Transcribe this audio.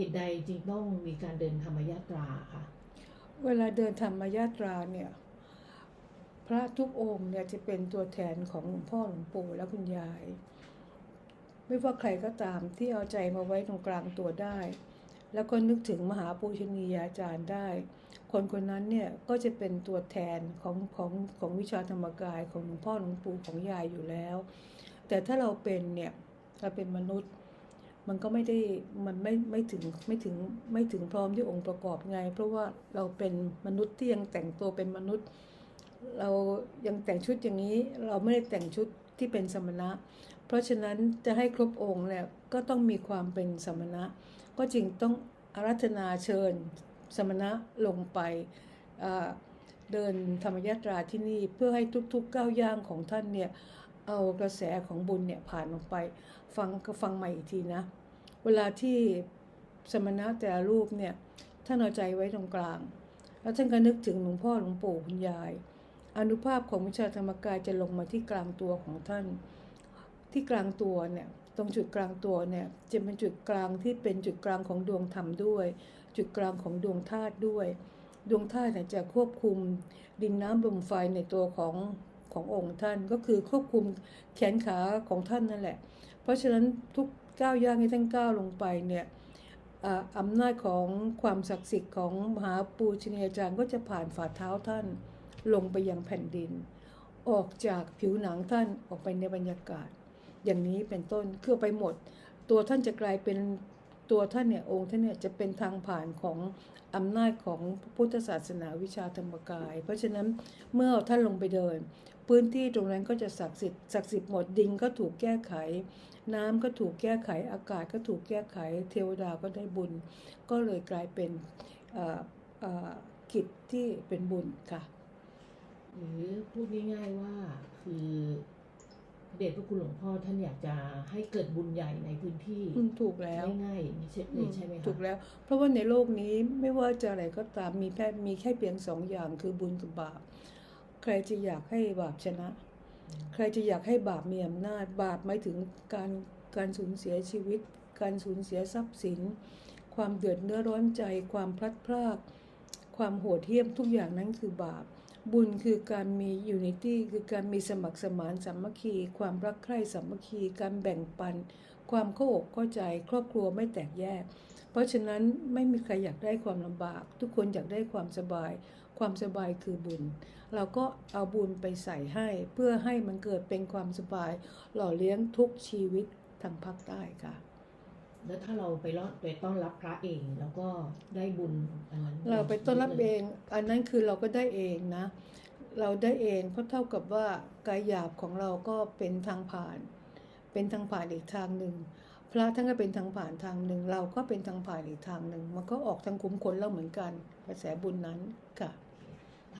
เหตุใดจึงต้องมีการเดินธรรมยาตราค่ะ เวลาเดินธรรมยาตราเนี่ย พระทุกองค์เนี่ยจะเป็นตัวแทนของหลวงพ่อหลวงปู่และคุณยาย ไม่ว่าใครก็ตามที่เอาใจมาไว้ตรงกลางตัวได้ แล้วก็นึกถึงมหาปูชนียาจารย์ได้ คนคนนั้นเนี่ยก็จะเป็นตัวแทนของของของวิชาธรรมกายของหลวงพ่อหลวงปู่ของยายอยู่แล้ว แต่ถ้าเราเป็นเนี่ยเราเป็นมนุษย์ มันก็ไม่ได้มันไม่ไม่ถึงไม่ถึงไม่ถึงพร้อมที่องค์ประกอบไง เพราะว่าเราเป็นมนุษย์ที่ยังแต่งตัวเป็นมนุษย์ เรายังแต่งชุดอย่างนี้ เราไม่ได้แต่งชุดที่เป็นสมณะ เพราะฉะนั้นจะให้ครบองค์เนี่ยก็ต้องมีความเป็นสมณะ ก็จึงต้องอารัธนาเชิญสมณะลงไปเดินธรรมยาตราที่นี่เพื่อให้ทุกๆก้าวย่างของท่านเนี่ยเอากระแสของบุญเนี่ยผ่านลงไป ฟังก็ฟังใหม่อีกทีนะ เวลาที่สมณะแต่รูปเนี่ยท่านเอาใจไว้ตรงกลาง แล้วท่านก็นึกถึงหลวงพ่อหลวงปู่คุณยาย อนุภาพของวิชาธรรมกายจะลงมาที่กลางตัวของท่าน ที่กลางตัวเนี่ยตรงจุดกลางตัวเนี่ยจะเป็นจุดกลางที่เป็นจุดกลางของดวงธรรมด้วย จุดกลางของดวงธาตุด้วย ดวงธาตุเนี่ยจะควบคุมดินน้ำลมไฟในตัวของขององค์ท่านก็คือควบคุมแขนขาของท่านนั่นแหละ เพราะฉะนั้นทุก ก้าวย่างที่ท่านก้าวลงไปเนี่ยอ่าอำนาจของความศักดิ์สิทธิ์ของมหาปูชนียาจารย์ก็จะผ่านฝ่าเท้าท่านลงไปยังแผ่นดิน ออกจากผิวหนังท่านออกไปในบรรยากาศ อย่างนี้เป็นต้นคือไปหมด ตัวท่านจะกลายเป็น ตัวท่านเนี่ยองค์ท่านเนี่ยจะเป็นทางผ่านของอำนาจของพุทธศาสนาวิชาธรรมกาย เพราะฉะนั้นเมื่อท่านลงไปเดิน พื้นที่ตรงนั้นก็จะศักดิ์สิทธิ์ศักดิ์สิทธิ์หมดดินก็ถูกแก้ไข น้ำก็ถูกแก้ไขอากาศก็ถูกแก้ไข เทวดาก็ได้บุญ ก็เลยกลายเป็นกิจที่เป็นบุญค่ะ หรือพูดง่ายๆว่าคือ พระเดชพระคุณหลวงพ่อท่านอยากจะให้เกิดบุญใหญ่ในพื้นที่อืมถูกแล้วง่ายๆอย่างนี้ใช่เลยใช่ไหมคะถูกแล้ว เพราะว่าในโลกนี้ไม่ว่าจะอะไรก็ตามมีแค่มีแค่เพียงสองอย่างคือบุญกับบาป ใครจะอยากให้บาปชนะ ใครจะอยากให้บาปมีอำนาจ บาปหมายถึงการการสูญเสียชีวิต การสูญเสียทรัพย์สิน ความเดือดเนื้อร้อนใจ ความพลัดพราก ความโหดเหี้ยมทุกอย่างนั้นคือบาป บุญคือการมีอยู่ในิตี้คือการมีสมัครสมานสามัคคี ความรักใคร่สามัคคี การแบ่งปัน ความเข้าอกเข้าใจ ครอบครัวไม่แตกแยก เพราะฉะนั้นไม่มีใครอยากได้ความลำบาก ทุกคนอยากได้ความสบาย ความสบายคือบุญ เราก็เอาบุญไปใส่ให้ เพื่อให้มันเกิดเป็นความสบาย หล่อเลี้ยงทุกชีวิตทางภาคใต้ค่ะ แล้วถ้าเราไปรอดไปต้อนรับพระเองแล้วก็ได้บุญอันนั้นเราไปต้อนรับเอง อันนั้นคือเราก็ได้เองนะ เราได้เองเพราะเท่ากับว่ากายหยาบของเราก็เป็นทางผ่าน เป็นทางผ่านอีกทางหนึ่งพระท่านก็เป็นทางผ่านทางหนึ่งเราก็เป็นทางผ่านอีกทางหนึ่งมันก็ออกทางคุ้มคนเราเหมือนกันกระแสบุญนั้นค่ะ